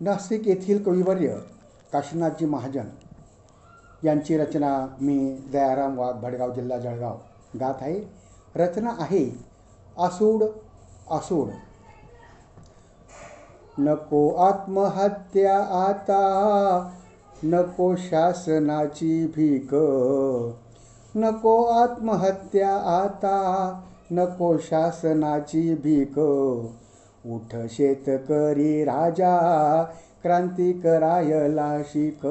नाशिक येथील कविवर्य काशीनाथजी महाजन यांची रचना मी दयाराम वाघ भडगाव जिल्हा जळगाव गात आहे. रचना आहे आसूड आसूड. नको आत्महत्या आता नको शासनाची भीक. नको आत्महत्या आता नको शासनाची भीक. उठ शेतकरी राजा क्रांती करायला शिक.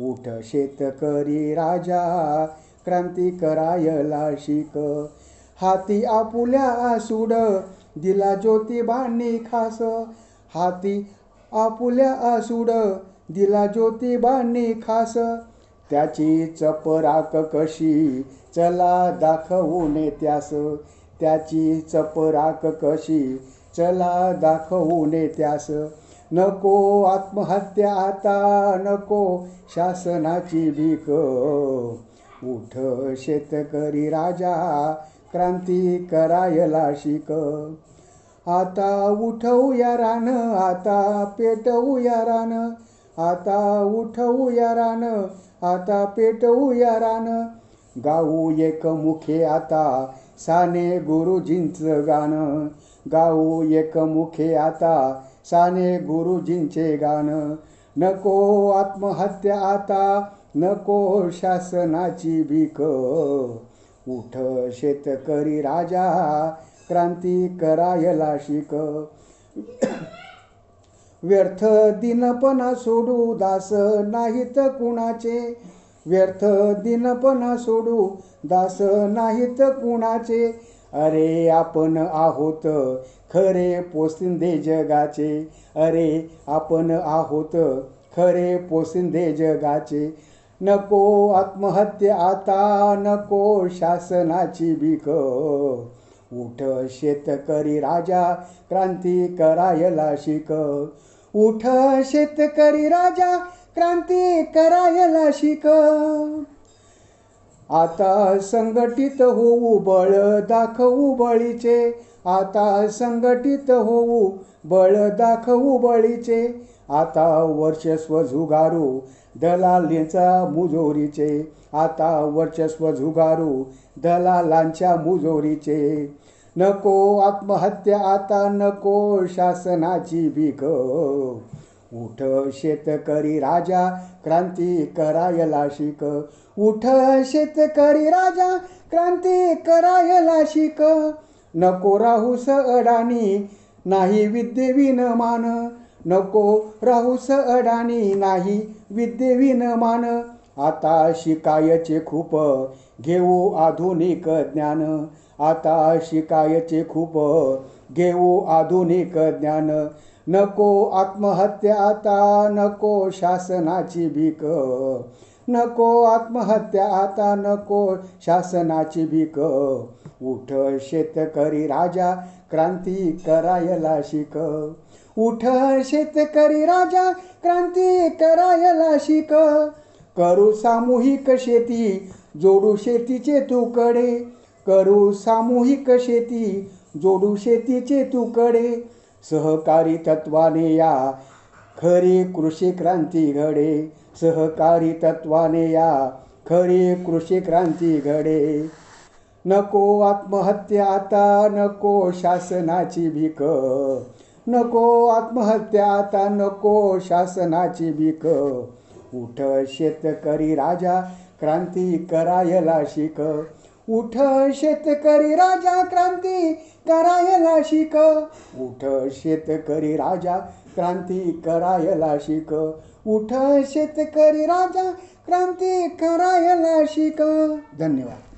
उठ शेतकरी राजा क्रांती करायला शिक. हाती आपुल्या सुड दिला ज्योतिबांनी खास. हाती आपुल्या आसूड दिला ज्योतिबांनी खास. त्याची चपराक कशी चला दाखवून त्यास. त्याची चपराक कशी चला दाखवून त्यास नको आत्महत्या आता नको शासनाची भीक. उठ शेतकरी राजा क्रांती करायला शिक. आता उठवूया रान आता पेटवूया रान. आता उठवूया रान आता पेटवूया रान. गाऊ एक मुखे आता साने गुरुजींचं गाणं. गाऊ एक मुखे आता साने गुरुजींचे गाणं. नको आत्महत्या आता नको शासनाची भीक. उठ शेतकरी राजा क्रांती करायला शिक. व्यर्थ दिनपणा सोडू दास नाहीत कुणाचे. व्यर्थ दिनपणा सोडू दास नाहीत कुणाचे. अरे आपण आहोत खरे पोसिंदे जगाचे. अरे आपण आहोत खरे पोसिंदे जगाचे. नको आत्महत्या आता नको शासनाची भीक. उठ शेतकरी राजा क्रांती करायला शिक. उठ शेतकरी राजा क्रांती करायला शिक. आता संघटित होऊ बळ दाखवू बळीचे. आता संघटित होऊ बळ दाखवू बळीचे. आता वर्चस्व झुगारू दलालींचा मुजोरीचे. आता वर्चस्व झुगारू दलालांच्या मुजोरीचे. नको आत्महत्या आता नको शासनाची भीक. उठ शेतकरी राजा क्रांती करायला शिक. उठ शेतकरी राजा क्रांती करायला शिक. नको राहूस अडाणी नाही विद्येविन मान नको राहूस अडाणी नाही विद्येविन मान आता शिकायचे खूप घेऊ आधुनिक ज्ञान. आता शिकायचे खूप घेऊ आधुनिक ज्ञान. नको आत्महत्या आता नको शासनाची भीक. नको आत्महत्या आता नको शासनाची भीक. उठ शेतकरी राजा क्रांती करायला शिक. उठ शेतकरी राजा क्रांती करायला शिक. करू सामूहिक शेती जोडू शेतीचे तुकडे. करू सामूहिक शेती जोडू शेतीचे तुकडे. सहकारी तत्वाने या खरी कृषी क्रांती घडे. सहकारी तत्वाने या खरी कृषी क्रांती घडे. नको आत्महत्या आता नको शासनाची भीक. नको आत्महत्या आता नको शासनाची भीक. उठ शेतकरी राजा क्रांती करायला शिक. उठ शेतकरी राजा क्रांती करायला शिक. उठ शेतकरी राजा क्रांती करायला शिक. उठ शेतकरी राजा क्रांती करायला शिक. धन्यवाद.